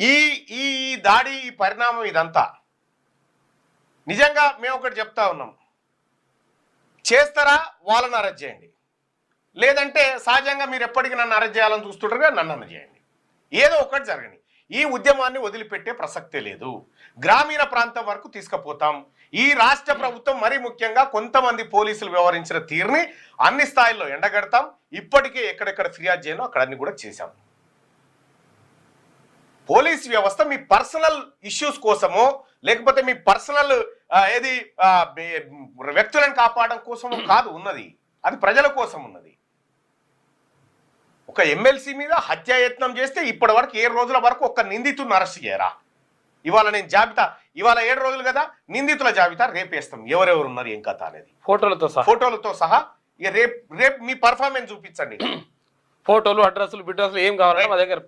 ఈ ఈ దాడి ఈ పరిణామం ఇదంతా. నిజంగా మేము ఒకటి చెప్తా ఉన్నాం. చేస్తారా? వాళ్ళని అరెస్ట్ చేయండి. లేదంటే సహజంగా మీరు ఎప్పటికీ నన్ను అరెస్ట్ చేయాలని చూస్తుంటారుగా నన్ను అరెస్ట్ చేయండి. ఏదో ఒకటి జరగని ఈ ఉద్యమాన్ని వదిలిపెట్టే ప్రసక్తే లేదు. గ్రామీణ ప్రాంతం వరకు తీసుకుపోతాం. ఈ రాష్ట్ర ప్రభుత్వం మరీ ముఖ్యంగా కొంతమంది పోలీసులు వ్యవహరించిన తీరుని అన్ని స్థాయిల్లో ఎండగడతాం. ఇప్పటికే ఎక్కడెక్కడ ఫిర్యాదు చేయనో అక్కడ అన్ని కూడా చేశాం. పోలీస్ వ్యవస్థ మీ పర్సనల్ ఇష్యూస్ కోసమో లేకపోతే మీ పర్సనల్ ఏది వ్యక్తులను కాపాడడం కోసమో కాదు ఉన్నది. అది ప్రజల కోసం ఉన్నది. ఒక ఎమ్మెల్సీ మీద హత్యాయత్నం చేస్తే ఇప్పటి వరకు ఏడు రోజుల వరకు ఒక నిందితుడిని అరెస్ట్ చేయరా? ఇవాళ నేను జాబితా ఇవాళ ఏడు రోజులు కదా నిందితుల జాబితా రేపేస్తాం. ఎవరెవరు ఉన్నారు ఏం కథ అనేది. ఫోటోలతో సహా. ఫోటోలతో సహా. ఇక రేపు రేపు మీ పర్ఫార్మెన్స్ చూపించండి. ఫోటోలు అడ్రస్లు బిడ్రస్లు ఏం కావాలంటే మా దగ్గర